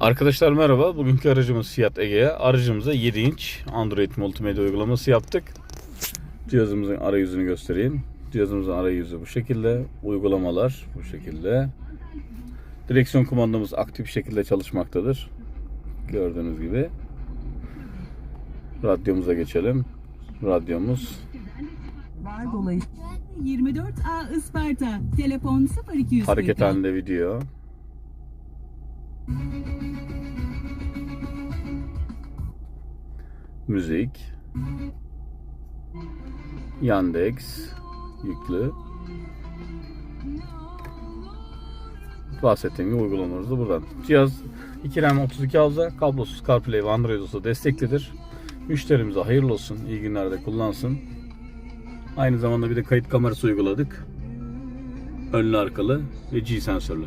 Arkadaşlar merhaba. Bugünkü aracımız Fiat Egea. Aracımıza 7 inç Android multimedya uygulaması yaptık. Cihazımızın arayüzünü göstereyim. Cihazımızın arayüzü bu şekilde. Uygulamalar bu şekilde. Direksiyon kumandamız aktif şekilde çalışmaktadır. Gördüğünüz gibi. Radyomuza geçelim. Radyomuz Var dolayı 24A Isparta. Telefon 0240. hareket halinde video. Müzik. Yandex yüklü. Bahsettiğim gibi uygulamalarımız da buradan. Cihaz 2 RAM 32 hafıza, kablosuz CarPlay ve Android Auto desteklidir. Müşterimize hayırlı olsun, iyi günlerde kullansın. Aynı zamanda bir de kayıt kamerası uyguladık. Önlü arkalı ve G sensörlü.